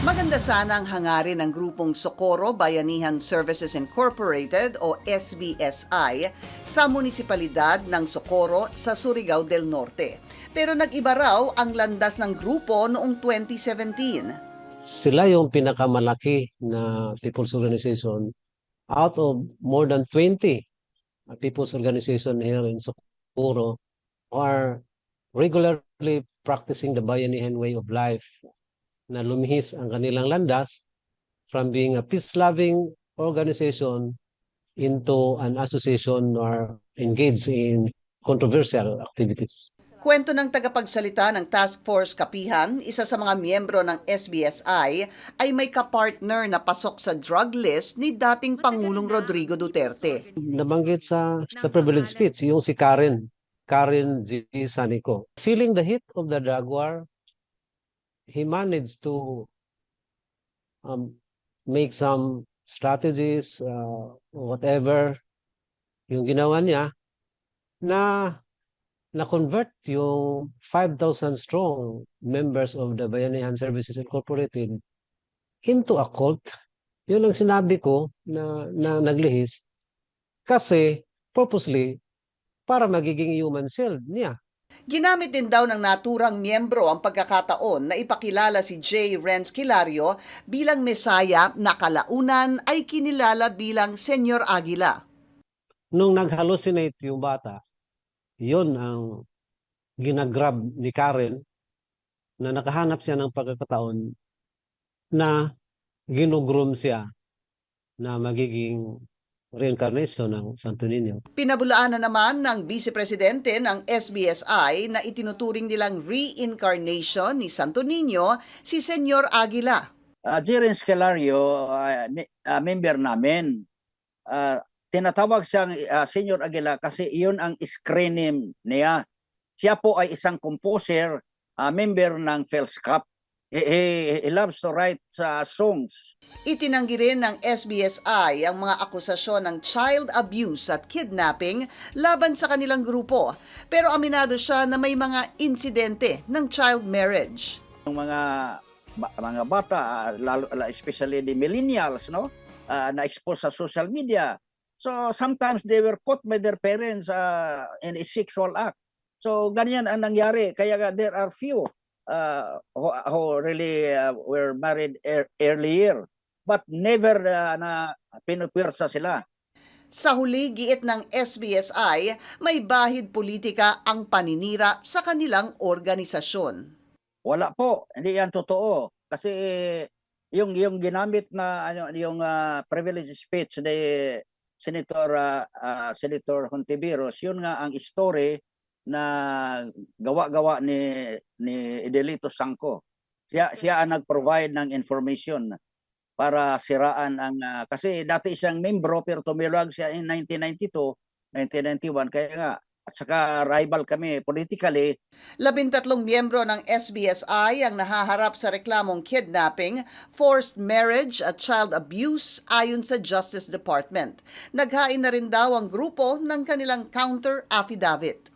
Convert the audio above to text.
Maganda sana ang hangarin ng grupong Socorro Bayanihan Services Incorporated o SBSI sa munisipalidad ng Socorro sa Surigao del Norte. Pero nag-iba raw ang landas ng grupo noong 2017. sila yung pinakamalaki na people's organization out of more than 20 uh, people's organization here in Socorro are regularly practicing the Bayanihan way of life na lumihis ang kanilang landas from being a peace-loving organization into an association or engaged in controversial activities. Kwento ng tagapagsalita ng Task Force Kapihan, isa sa mga miyembro ng SBSI, ay may kapartner na pasok sa drug list ni dating Pangulong Rodrigo Duterte. nabanggit sa sa privilege speech yung si Karen Karen G. Sanico feeling the heat of the drug war he managed to um, make some strategies uh, whatever yung ginawa niya na na-convert yung 5,000 strong members of the Bayanihan Services Incorporated into a cult. Yun ang sinabi ko na, na naglihis kasi purposely para magiging human shield niya. Ginamit din daw ng naturang miyembro ang pagkakataon na ipakilala si J. Renz Kilario bilang mesaya na kalaunan ay kinilala bilang Senyor Aguila. Nung nag-hallucinate yung bata, yun ang ginagrab ni Karen na nakahanap siya ng pagkakataon na ginugroom siya na magiging reincarnation ng Santo Niño. Pinabulaan na naman ng Vice Presidente ng SBSI na itinuturing nilang reincarnation ni Santo Niño si Senyor Aguila. uh, Jiren Scalario, uh, mi- uh, member namin, uh, tinatawag siyang uh, Senior Aguila kasi iyon ang screen name niya. Siya po ay isang composer, uh, member ng Phil's Cup. He, he, he loves to write uh, songs. Itinanggi rin ng SBSI ang mga akusasyon ng child abuse at kidnapping laban sa kanilang grupo. Pero aminado siya na may mga insidente ng child marriage. Yung mga mga bata, uh, lalo, la- especially the millennials, no? Uh, na-expose sa social media. So sometimes they were caught by their parents uh, in a sexual act. So ganyan ang nangyari. Kaya there are few uh, who, who really uh, were married ear- earlier. But never uh, na pinupwersa sila. Sa huli, giit ng SBSI, may bahid politika ang paninira sa kanilang organisasyon. Wala po, hindi yan totoo. Kasi yung yung ginamit na ano yung uh, privilege speech ni Senator uh, uh, Senator Hontiveros, yun nga ang story na gawa-gawa ni ni Edelito Sangco. Siya siya ang nag-provide ng information para siraan ang uh, kasi dati siyang membro pero tumilag siya in 1992, 1991 kaya nga at saka rival kami politically Labintatlong miyembro ng SBSI ang nahaharap sa reklamong kidnapping, forced marriage at child abuse ayon sa Justice Department. Naghain na rin daw ang grupo ng kanilang counter affidavit.